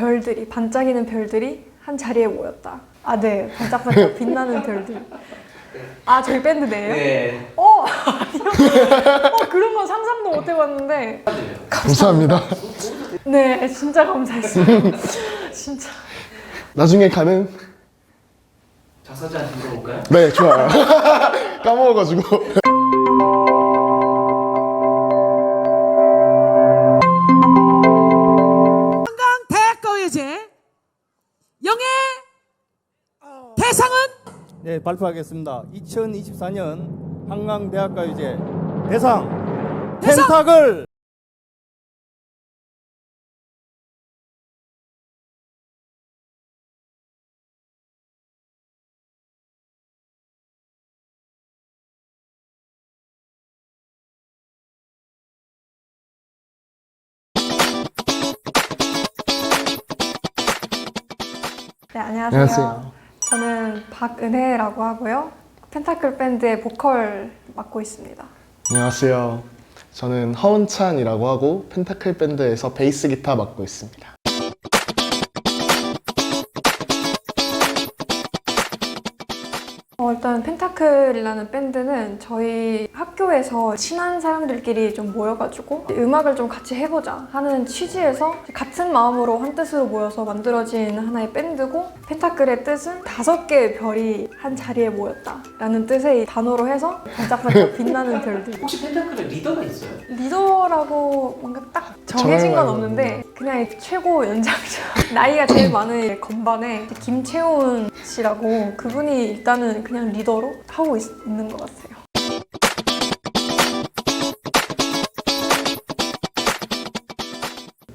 별들이 반짝이는 별들이 한 자리에 모였다. 아 네, 반짝반짝 빛나는 별들. 아 저희 밴드네요? 네. 어 아니요. 어 그런 건 상상도 못 해봤는데. 감사합니다. 네, 진짜 감사했어요. 진짜. 나중에 가는 작사자한테 물어볼까요? 네 좋아요. 까먹어가지고 대상은 네, 발표하겠습니다. 2024년 한강대학가요제 대상 대상! 펜타글 네 안녕하세요. 안녕하세요. 박은혜라고 하고요. 펜타클 밴드의 보컬 맡고 있습니다. 안녕하세요. 저는 허은찬이라고 하고 펜타클 밴드에서 베이스 기타 맡고 있습니다. 일단 펜타클이라는 밴드는 저희 학교에서 친한 사람들끼리 좀 모여가지고 음악을 좀 같이 해보자 하는 취지에서 같은 마음으로 한 뜻으로 모여서 만들어진 하나의 밴드고 펜타클의 뜻은 다섯 개의 별이 한 자리에 모였다라는 뜻의 단어로 해서 반짝반짝 빛나는 별들. 혹시 펜타클의 리더가 있어요? 리더라고 뭔가 딱 정해진 건 없는데 그냥 최고 연장자 나이가 제일 많은 건반에 김채훈 씨라고 그분이 일단은 그냥 리더로 하고 있, 있는 것 같아요.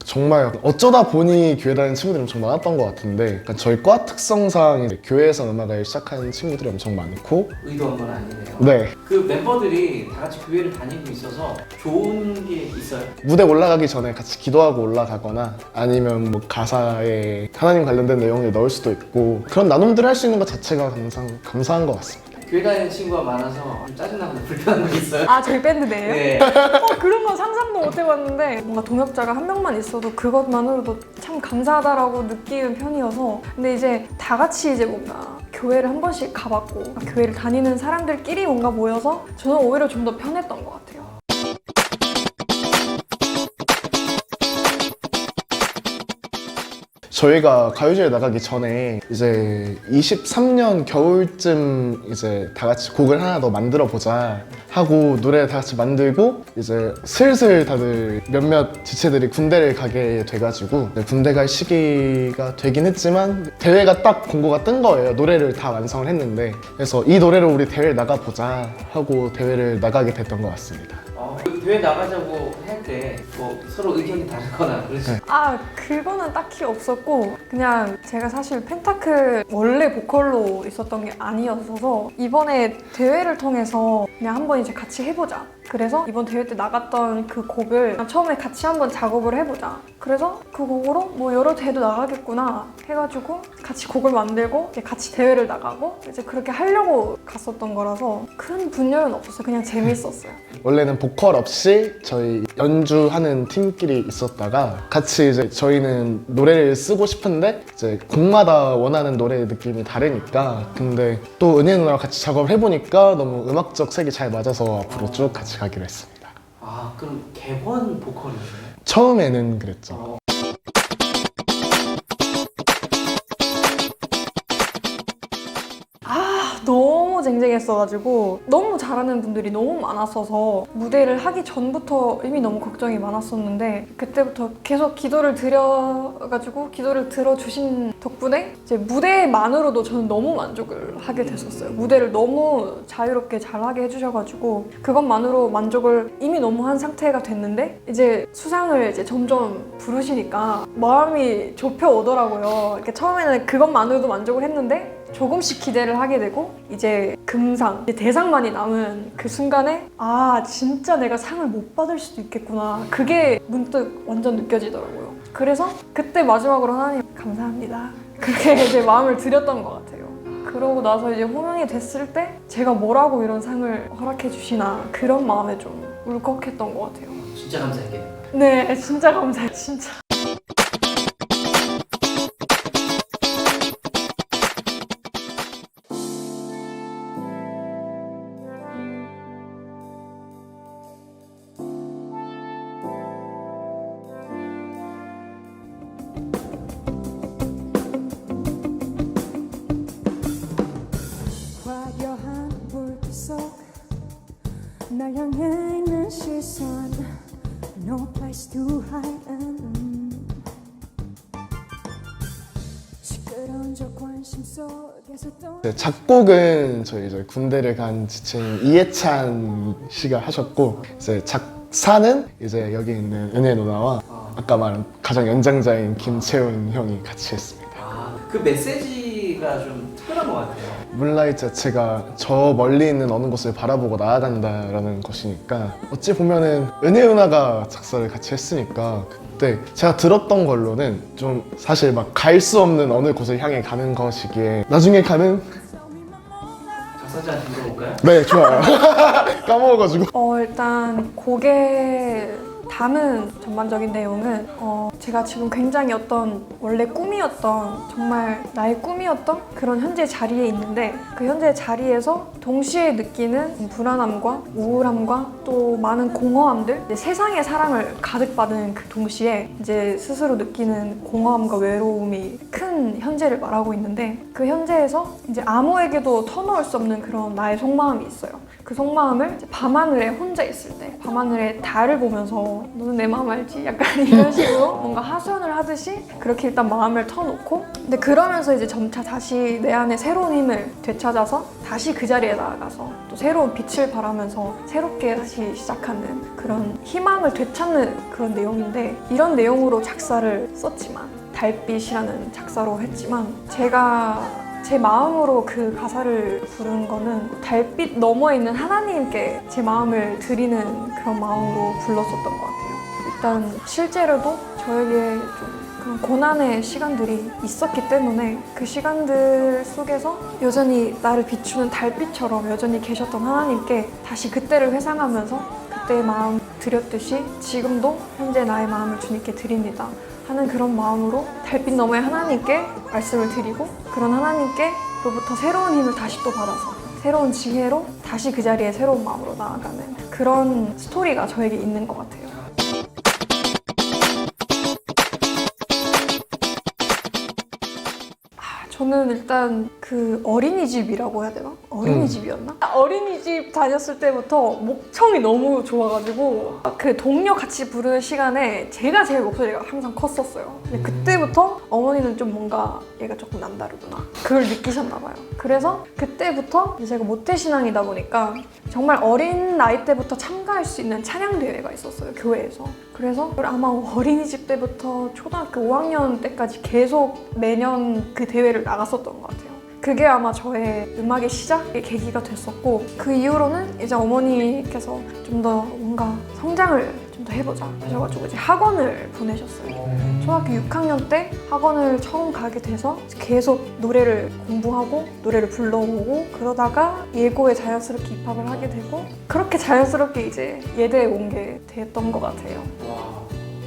정말 어쩌다 보니 교회 다니는 친구들이 엄청 많았던 것 같은데 약간 저희 과 특성상 교회에서 음악을 시작하는 친구들이 엄청 많고 의도한 건 아니네요. 네 그 멤버들이 다 같이 교회를 다니고 있어서 좋은 게 있어요. 무대 올라가기 전에 같이 기도하고 올라가거나 아니면 뭐 가사에 하나님 관련된 내용을 넣을 수도 있고 그런 나눔들을 할 수 있는 것 자체가 감사, 감사한 것 같습니다. 교회 다니는 친구가 많아서 좀 짜증나거나 불편한 거 있어요? 아 저희 밴드네요? 네. 어, 그런 건 상상도 못 해봤는데 뭔가 동역자가 한 명만 있어도 그것만으로도 참 감사하다라고 느끼는 편이어서 근데 이제 다 같이 이제 뭔가 교회를 한 번씩 가봤고 교회를 다니는 사람들끼리 뭔가 모여서 저는 오히려 좀 더 편했던 것 같아요. 저희가 가요제에 나가기 전에 이제 23년 겨울쯤 이제 다 같이 곡을 하나 더 만들어 보자 하고 노래 다 같이 만들고 이제 슬슬 다들 몇몇 지체들이 군대를 가게 돼가지고 이제 군대 갈 시기가 되긴 했지만 대회가 딱 공고가 뜬 거예요 노래를 다 완성을 했는데 그래서 이 노래로 우리 대회 나가 보자 하고 대회를 나가게 됐던 것 같습니다. 어, 그 대회 나가자고 뭐 서로 의견이 다르거나 그러지. 네. 아 그거는 딱히 없었고 그냥 제가 사실 펜타클 원래 보컬로 있었던 게 아니었어서 이번에 대회를 통해서 그냥 한번 이제 같이 해보자 그래서 이번 대회 때 나갔던 그 곡을 처음에 같이 한번 작업을 해보자 그래서 그 곡으로 뭐 여러 대회도 나가겠구나 해가지고 같이 곡을 만들고 이제 같이 대회를 나가고 이제 그렇게 하려고 갔었던 거라서 큰 분열은 없었어요 그냥 재밌었어요 원래는 보컬 없이 저희 연주 하는 팀끼리 있었다가 같이 이제 저희는 노래를 쓰고 싶은데 이제 곡마다 원하는 노래 느낌이 다르니까 근데 또 은혜 누나랑 같이 작업을 해보니까 너무 음악적 색이 잘 맞아서 앞으로 쭉 같이 가기로 했습니다. 아 그럼 객원 보컬이에요? 처음에는 그랬죠. 너무 쟁쟁했어가지고 너무 잘하는 분들이 너무 많았어서 무대를 하기 전부터 이미 너무 걱정이 많았었는데 그때부터 계속 기도를 드려가지고 기도를 들어주신 덕분에 이제 무대만으로도 저는 너무 만족을 하게 됐었어요. 무대를 너무 자유롭게 잘하게 해주셔가지고 그것만으로 만족을 이미 너무 한 상태가 됐는데 이제 수상을 이제 점점 부르시니까 마음이 좁혀 오더라고요. 이렇게 처음에는 그것만으로도 만족을 했는데 조금씩 기대를 하게 되고 이제 금상 이제 대상만이 남은 그 순간에 아 진짜 내가 상을 못 받을 수도 있겠구나. 그게 문득 완전 느껴지더라고요. 그래서 그때 마지막으로 하나님 감사합니다. 그렇게 이제 마음을 드렸던 것 같아요. 그러고 나서 이제 호명이 됐을 때 제가 뭐라고 이런 상을 허락해 주시나 그런 마음에 좀 울컥했던 것 같아요. 진짜 감사했겠네요. 네 진짜 감사해요. 진짜 no place to hide. 시끄러운 저 관심 속에서 또 이제 작곡은 저희 이제 군대를 간 지친 이해찬 씨가 하셨고 이제 작사는 이제 여기 있는 은혜 누나와 아까 말한 가장 연장자인 김채훈 형이 같이 했습니다. 아, 그 메시지가 좀 특별한 것 같아요. 문라이트 자체가 저 멀리 있는 어느 곳을 바라보고 나아간다라는 것이니까 어찌 보면은 은혜 누나가 작사를 같이 했으니까 그때 제가 들었던 걸로는 좀 사실 막 갈 수 없는 어느 곳을 향해 가는 것이기에 나중에 가는 작사자한테 물어볼까요? 네 좋아요 까먹어가지고 어, 일단 곡에 담은 전반적인 내용은 어, 제가 지금 굉장히 어떤 원래 꿈이었던 정말 나의 꿈이었던 그런 현재 자리에 있는데 그 현재 자리에서 동시에 느끼는 불안함과 우울함과 또 많은 공허함들 세상의 사랑을 가득 받은 그 동시에 이제 스스로 느끼는 공허함과 외로움이 큰 현재를 말하고 있는데 그 현재에서 이제 아무에게도 터놓을 수 없는 그런 나의 속마음이 있어요. 그 속마음을 밤하늘에 혼자 있을 때 밤하늘에 달을 보면서 너는 내 마음 알지? 약간 이런 식으로 뭔가 하소연을 하듯이 그렇게 일단 마음을 터놓고 근데 그러면서 이제 점차 다시 내 안에 새로운 힘을 되찾아서 다시 그 자리에 나아가서 또 새로운 빛을 발하면서 새롭게 다시 시작하는 그런 희망을 되찾는 그런 내용인데 이런 내용으로 작사를 썼지만 달빛이라는 작사로 했지만 제가 제 마음으로 그 가사를 부른 거는 달빛 너머에 있는 하나님께 제 마음을 드리는 그런 마음으로 불렀었던 것 같아요. 일단 실제로도 저에게 좀 그런 고난의 시간들이 있었기 때문에 그 시간들 속에서 여전히 나를 비추는 달빛처럼 여전히 계셨던 하나님께 다시 그때를 회상하면서 그때의 마음 드렸듯이 지금도 현재 나의 마음을 주님께 드립니다. 하는 그런 마음으로 달빛 너머의 하나님께 말씀을 드리고 그런 하나님께로부터 새로운 힘을 다시 또 받아서 새로운 지혜로 다시 그 자리에 새로운 마음으로 나아가는 그런 스토리가 저에게 있는 것 같아요. 저는 일단 그 어린이집이라고 해야 되나? 어린이집이었나? 어린이집 다녔을 때부터 목청이 너무 좋아가지고 그 동료 같이 부르는 시간에 제가 제일 목소리가 항상 컸었어요. 근데 그때부터 어머니는 좀 뭔가 얘가 조금 남다르구나. 그걸 느끼셨나 봐요. 그래서 그때부터 제가 모태신앙이다 보니까 정말 어린 나이 때부터 참가할 수 있는 찬양 대회가 있었어요 교회에서. 그래서 아마 어린이집 때부터 초등학교 5학년 때까지 계속 매년 그 대회를 나갔었던 것 같아요. 그게 아마 저의 음악의 시작의 계기가 됐었고 그 이후로는 이제 어머니께서 좀 더 뭔가 성장을 좀 더 해보자 하셔가지고 이제 학원을 보내셨어요. 초등학교 6학년 때 학원을 처음 가게 돼서 계속 노래를 공부하고 노래를 불러오고 그러다가 예고에 자연스럽게 입학을 하게 되고 그렇게 자연스럽게 이제 예대에 온 게 됐던 것 같아요.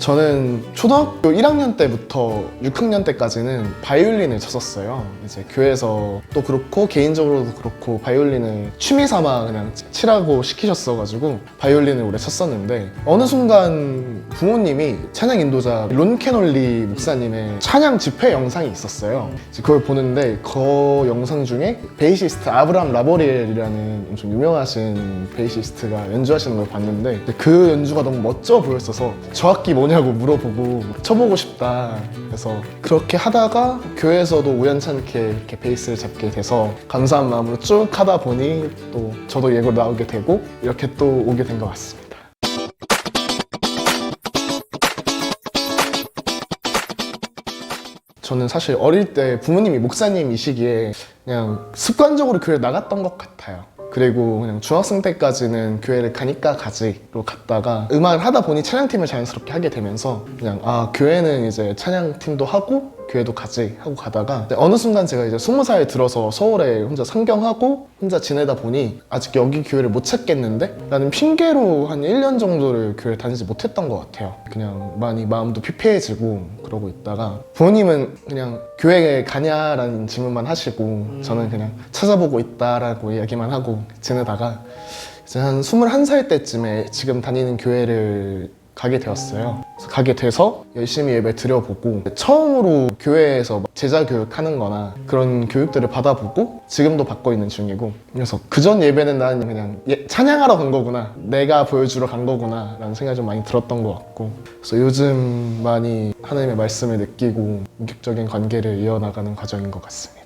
와. 저는 초등학교 1학년 때부터 6학년 때까지는 바이올린을 쳤었어요. 이제 교회에서 또 그렇고 개인적으로도 그렇고 바이올린을 취미 삼아 그냥 치라고 시키셨어가지고 바이올린을 오래 쳤었는데 어느 순간 부모님이 찬양 인도자 론 캐놀리 목사님의 찬양 집회 영상이 있었어요. 그걸 보는데 그 영상 중에 베이시스트 아브라함 라보리엘이라는 엄청 유명하신 베이시스트가 연주하시는 걸 봤는데 그 연주가 너무 멋져 보였어서 저 악기 뭐냐고 물어보고 쳐보고 싶다 그래서 그렇게 하다가 교회에서도 우연찮게 이렇게 베이스를 잡게 돼서 감사한 마음으로 쭉 하다 보니 또 저도 예고 나오게 되고 이렇게 또 오게 된 것 같습니다. 저는 사실 어릴 때 부모님이 목사님이시기에 그냥 습관적으로 교회 나갔던 것 같아요. 그리고 그냥 중학생 때까지는 교회를 가니까 가지로 갔다가 음악을 하다 보니 찬양팀을 자연스럽게 하게 되면서 그냥 아 교회는 이제 찬양팀도 하고 교회도 가지 하고 가다가 어느 순간 제가 이제 스무 살 들어서 서울에 혼자 상경하고 혼자 지내다 보니 아직 여기 교회를 못 찾겠는데? 라는 핑계로 한 1년 정도를 교회 다니지 못했던 것 같아요. 그냥 많이 마음도 피폐해지고 그러고 있다가 부모님은 그냥 교회에 가냐라는 질문만 하시고 저는 그냥 찾아보고 있다라고 이야기만 하고 지내다가 이제 한 21살 때쯤에 지금 다니는 교회를 가게 되었어요. 가게 돼서 열심히 예배 드려보고 처음으로 교회에서 막 제자 교육하는 거나 그런 교육들을 받아보고 지금도 받고 있는 중이고 그래서 그전 예배는 난 그냥 예- 찬양하러 간 거구나 내가 보여주러 간 거구나 라는 생각이 좀 많이 들었던 것 같고 그래서 요즘 많이 하나님의 말씀을 느끼고 인격적인 관계를 이어나가는 과정인 것 같습니다.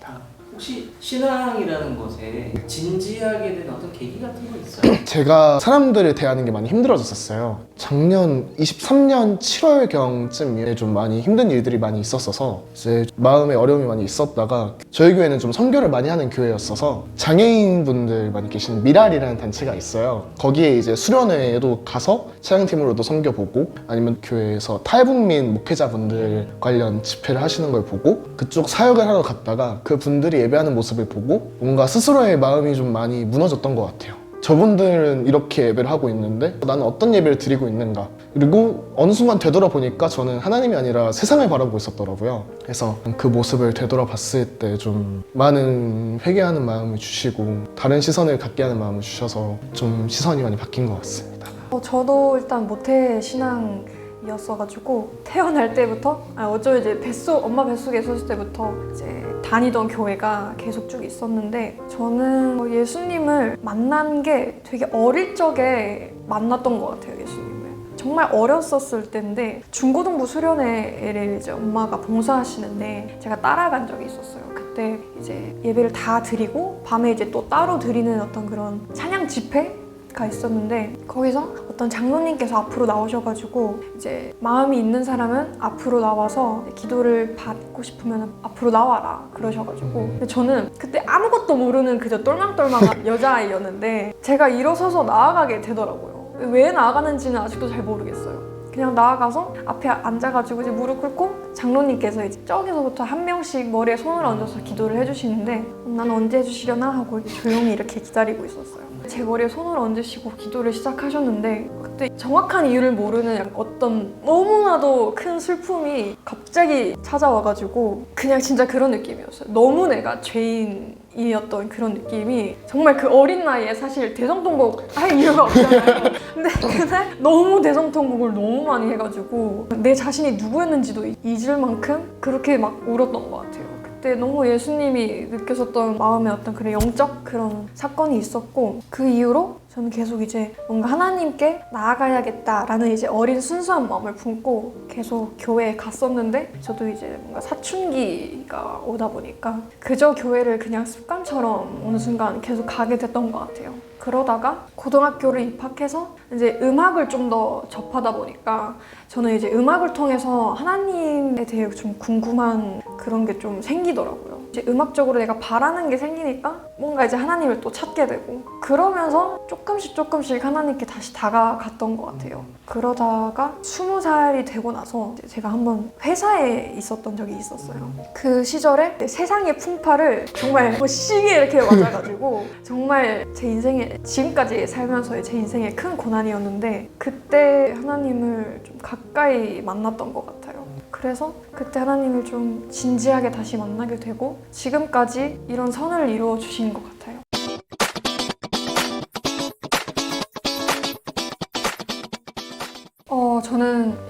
아, 혹시 신앙이라는 것에 진지하게 된 어떤 계기 같은 거 있어요? 제가 사람들을 대하는 게 많이 힘들어졌었어요. 작년 23년 7월경쯤에 좀 많이 힘든 일들이 많이 있었어서 이제 마음에 어려움이 많이 있었다가 저희 교회는 좀 선교를 많이 하는 교회였어서 장애인분들 많이 계신 미랄이라는 단체가 있어요. 거기에 이제 수련회에도 가서 차양팀으로도 섬겨보고 아니면 교회에서 탈북민 목회자분들 관련 집회를 하시는 걸 보고 그쪽 사역을 하러 갔다가 그 분들이 예배하는 모습을 보고 뭔가 스스로의 마음이 좀 많이 무너졌던 것 같아요. 저분들은 이렇게 예배를 하고 있는데 나는 어떤 예배를 드리고 있는가? 그리고 어느 순간 되돌아보니까 저는 하나님이 아니라 세상을 바라보고 있었더라고요. 그래서 그 모습을 되돌아봤을 때 좀 많은 회개하는 마음을 주시고 다른 시선을 갖게 하는 마음을 주셔서 좀 시선이 많이 바뀐 것 같습니다. 어, 저도 일단 모태 신앙 이었어가지고 태어날 때부터 아, 어쩌면 이제 뱃속 엄마 뱃속에 있었을 때부터 이제 다니던 교회가 계속 쭉 있었는데 저는 어, 예수님을 만난 게 되게 어릴 적에 만났던 것 같아요 예수님을. 정말 어렸었을 때인데 중고등부 수련회를 이제 엄마가 봉사하시는데 제가 따라간 적이 있었어요. 그때 이제 예배를 다 드리고 밤에 이제 또 따로 드리는 어떤 그런 찬양 집회 가 있었는데 거기서 어떤 장로님께서 앞으로 나오셔가지고 이제 마음이 있는 사람은 앞으로 나와서 기도를 받고 싶으면 앞으로 나와라 그러셔가지고. 근데 저는 그때 아무것도 모르는 그저 똘망똘망한 여자아이였는데 제가 일어서서 나아가게 되더라고요. 왜 나아가는지는 아직도 잘 모르겠어요 그냥 나아가서 앞에 앉아가지고 이제 무릎 꿇고 장로님께서 이제 저기서부터 한 명씩 머리에 손을 얹어서 기도를 해주시는데 난 언제 해주시려나 하고 조용히 이렇게 기다리고 있었어요. 제 머리에 손을 얹으시고 기도를 시작하셨는데 그때 정확한 이유를 모르는 어떤 너무나도 큰 슬픔이 갑자기 찾아와가지고 그냥 진짜 그런 느낌이었어요. 너무 내가 죄인 이었던 그런 느낌이 정말 그 어린 나이에 사실 대성통곡 할 이유가 없잖아요. 근데 그날 너무 대성통곡을 너무 많이 해가지고 내 자신이 누구였는지도 잊을 만큼 그렇게 막 울었던 것 같아요. 그때 너무 예수님이 느껴졌던 마음의 어떤 그런 영적 그런 사건이 있었고 그 이후로 저는 계속 이제 뭔가 하나님께 나아가야겠다라는 이제 어린 순수한 마음을 품고 계속 교회에 갔었는데 저도 이제 뭔가 사춘기가 오다 보니까 그저 교회를 그냥 습관처럼 어느 순간 계속 가게 됐던 것 같아요. 그러다가 고등학교를 입학해서 이제 음악을 좀 더 접하다 보니까 저는 이제 음악을 통해서 하나님에 대해 좀 궁금한 그런 게 좀 생기더라고요. 이제 음악적으로 내가 바라는 게 생기니까 뭔가 이제 하나님을 또 찾게 되고 그러면서 조금씩 조금씩 하나님께 다시 다가갔던 것 같아요. 그러다가 스무 살이 되고 나서 제가 한번 회사에 있었던 적이 있었어요. 그 시절에 세상의 풍파를 정말 뭐 시기에 이렇게 맞아가지고 정말 제 인생에 지금까지 살면서의 제 인생의 큰 고난이었는데 그때 하나님을 좀 가까이 만났던 것 같아요. 그래서 그때 하나님을 좀 진지하게 다시 만나게 되고 지금까지 이런 선을 이루어 주신 것 같아요.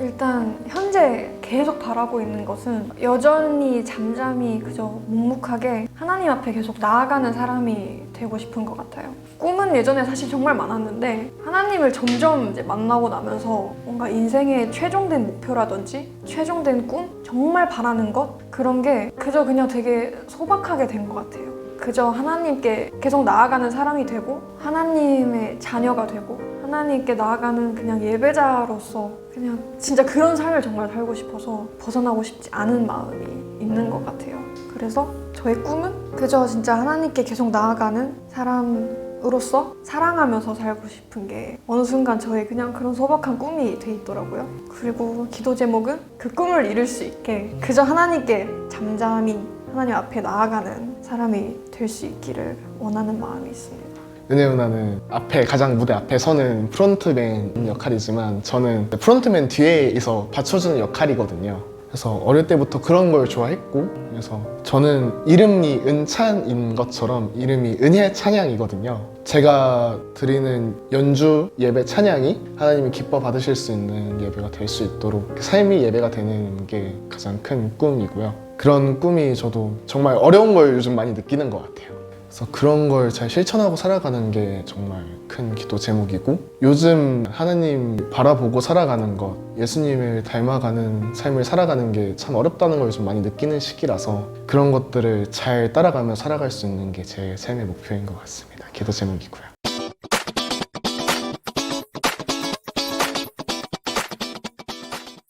일단 현재 계속 바라고 있는 것은 여전히 잠잠히 그저 묵묵하게 하나님 앞에 계속 나아가는 사람이 되고 싶은 것 같아요. 꿈은 예전에 사실 정말 많았는데 하나님을 점점 이제 만나고 나면서 뭔가 인생의 최종된 목표라든지 최종된 꿈, 정말 바라는 것 그런 게 그저 그냥 되게 소박하게 된 것 같아요. 그저 하나님께 계속 나아가는 사람이 되고 하나님의 자녀가 되고 하나님께 나아가는 그냥 예배자로서 그냥 진짜 그런 삶을 정말 살고 싶어서 벗어나고 싶지 않은 마음이 있는 것 같아요. 그래서 저의 꿈은 그저 진짜 하나님께 계속 나아가는 사람으로서 사랑하면서 살고 싶은 게 어느 순간 저의 그냥 그런 소박한 꿈이 돼 있더라고요. 그리고 기도 제목은 그 꿈을 이룰 수 있게 그저 하나님께 잠잠히 하나님 앞에 나아가는 사람이 될 수 있기를 원하는 마음이 있습니다. 은혜 누나는 앞에 가장 무대 앞에 서는 프론트맨 역할이지만 저는 프론트맨 뒤에서 받쳐주는 역할이거든요. 그래서 어릴 때부터 그런 걸 좋아했고 그래서 저는 이름이 은찬인 것처럼 이름이 은혜 찬양이거든요. 제가 드리는 연주 예배 찬양이 하나님이 기뻐 받으실 수 있는 예배가 될 수 있도록 삶이 예배가 되는 게 가장 큰 꿈이고요. 그런 꿈이 저도 정말 어려운 걸 요즘 많이 느끼는 것 같아요. 그래서 그런 걸 잘 실천하고 살아가는 게 정말 큰 기도 제목이고 요즘 하나님 바라보고 살아가는 것 예수님을 닮아가는 삶을 살아가는 게 참 어렵다는 걸 좀 많이 느끼는 시기라서 그런 것들을 잘 따라가며 살아갈 수 있는 게 제 삶의 목표인 것 같습니다. 기도 제목이고요.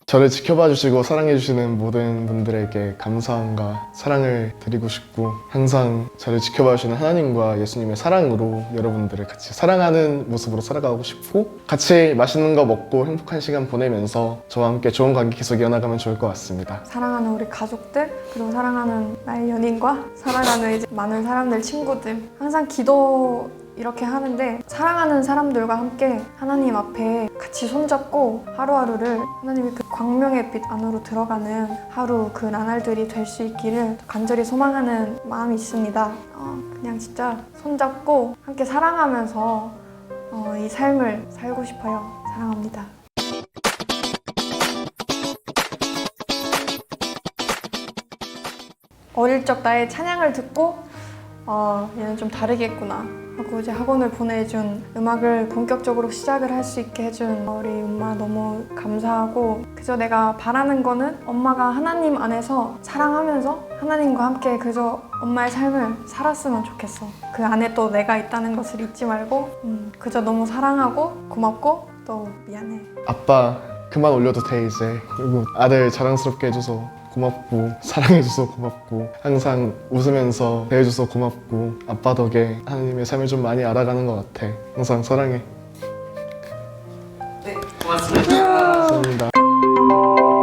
저를 지켜봐 주시고 사랑해 주시는 모든 분들에게 감사함과 사랑을 드리고 싶고 항상 저를 지켜봐 주시는 하나님과 예수님의 사랑으로 여러분들을 같이 사랑하는 모습으로 살아가고 싶고 같이 맛있는 거 먹고 행복한 시간 보내면서 저와 함께 좋은 관계 계속 이어나가면 좋을 것 같습니다. 사랑하는 우리 가족들 그리고 사랑하는 나의 연인과 사랑하는 이제 많은 사람들 친구들 항상 기도 이렇게 하는데 사랑하는 사람들과 함께 하나님 앞에 같이 손잡고 하루하루를 하나님의 그 광명의 빛 안으로 들어가는 하루 그 나날들이 될 수 있기를 간절히 소망하는 마음이 있습니다. 어, 그냥 진짜 손잡고 함께 사랑하면서 어, 이 삶을 살고 싶어요. 사랑합니다. 어릴 적 나의 찬양을 듣고 어, 얘는 좀 다르겠구나. 하고 이제 학원을 보내준 음악을 본격적으로 시작을 할 수 있게 해준 우리 엄마 너무 감사하고 그저 내가 바라는 거는 엄마가 하나님 안에서 사랑하면서 하나님과 함께 그저 엄마의 삶을 살았으면 좋겠어. 그 안에 또 내가 있다는 것을 잊지 말고 음, 그저 너무 사랑하고 고맙고 또 미안해. 아빠 그만 올려도 돼 이제. 그리고 아들 자랑스럽게 해줘서 고맙고 사랑해줘서 고맙고 항상 웃으면서 대해줘서 고맙고 아빠 덕에 하나님의 삶을 좀 많이 알아가는 것 같아. 항상 사랑해. 네, 고맙습니다. 감사합니다